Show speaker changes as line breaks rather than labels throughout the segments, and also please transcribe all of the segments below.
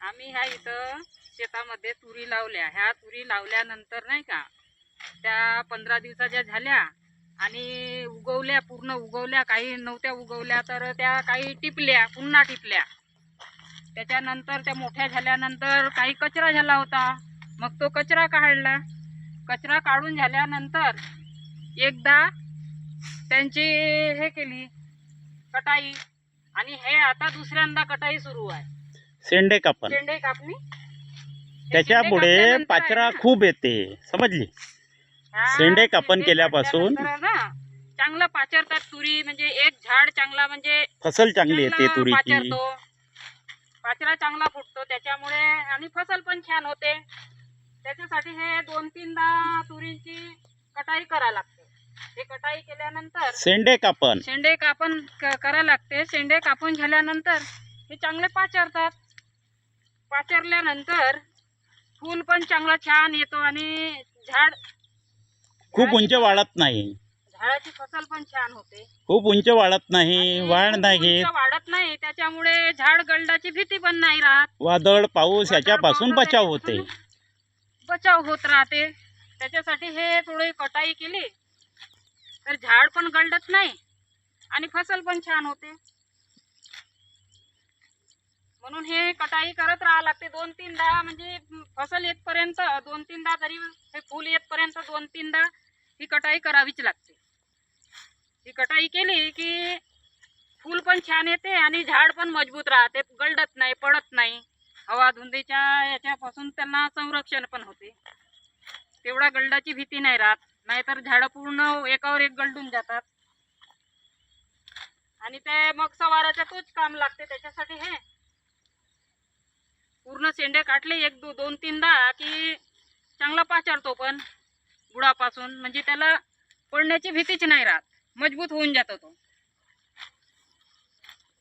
आम्ही ह्या इथं शेतामध्ये तुरी लावल्या. ह्या तुरी लावल्यानंतर नाही का त्या पंधरा दिवसाच्या झाल्या आणि उगवल्या पूर्ण उगवल्या काही नव्हत्या उगवल्या तर त्या काही टिपल्या पुन्हा टिपल्या. त्याच्यानंतर त्या मोठ्या झाल्यानंतर काही कचरा झाला होता. मग तो कचरा काढला. कचरा काढून झाल्यानंतर एकदा त्यांची हे केली कटाई आणि हे आता दुसऱ्यांदा कटाई सुरू आहे.
शेंडे कापण.
शेंडे कापणी? शेंडे कापल्यानंतर
पाचरा खूप येते. समजली? शेंडे कापण केल्यापासून
चांगलं पाचरतात तुरी म्हणजे एक झाड चांगला म्हणजे
फसल चांगली येते तुरीची.
पाचरा चांगला फुटतो त्याच्यामुळे आणि फसल पण छान होते. त्याच्यासाठी हे दोन तीनदा तुरीची कटाई करा लागते. हे कटाई केल्यानंतर
शेंडे कापण.
शेंडे कापण क- करा लागते. शेंडे कापून झाल्यानंतर हे चांगले पाचरतात. पाचरल्यानंतर फूल पण चांगला छान येतो आणि झाड
खूप उंच वाढत नाही.
झाडाची फसल पण छान होते.
खूप उंच वाढत नाही वाढ नाही
उंच वाढत नाही त्याच्यामुळे झाड गळण्याची भीती पण नाही राहत.
वादळ पाऊस याच्यापासून
वादळ
बचाव होते.
बचाव होत राहते. त्याच्यासाठी हे थोडी कटाई केली तर झाड पण गळत नाही आणि फसल पण छान होते. म्हणून हे कटाई करत राहावं लागते. दोन तीनदा म्हणजे फसल येतपर्यंत दोन तीनदा तरी हे फुल येतपर्यंत दोन तीनदा ही कटाई करावीच लागते. ही कटाई केली की फूल पण छान येते आणि झाड पण मजबूत राहते. गळडत नाही पडत नाही. हवा धुंदीच्या याच्यापासून त्यांना संरक्षण पण होते. तेवढा गळडाची भीती नाही राहत. नाहीतर झाडं पूर्ण एकावर एक गळडून जातात. आणि ते मग सवाराच्या तोच काम लागते त्याच्यासाठी हे. पूर्ण शेंडे काटले एक दो दोन तीनदा की चांगला पाचारतो पण बुडापासून. म्हणजे त्याला पडण्याची भीतीच नाही राहत. मजबूत होऊन जातो तो.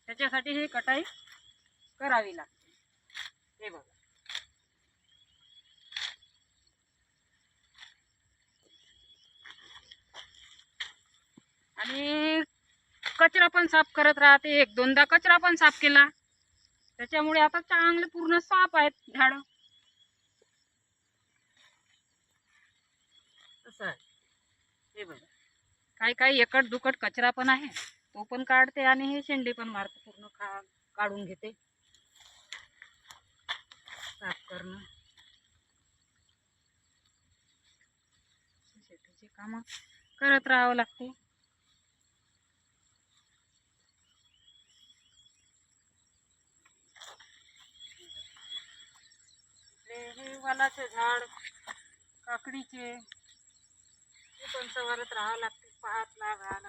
त्याच्यासाठी ही कटाई करावी लागते. हे बघा. आणि कचरा पण साफ करत राहते. एक दोनदा कचरा पण साफ केला. त्याच्यामुळे आता चांगले पूर्ण साफ आहेत झाड. हे बघा. काही काही एकट दुकट कचरा पण आहे. तो पण काढते आणि हे शेंडे पण मारते. पूर्ण खा काढून घेते. साफ करणं. शेतीची कामं करत राहावं लागते. इकडे वालाचे झाड काकडीचे. हे पण सवारत राहावं लागते पाहत लागावं लागते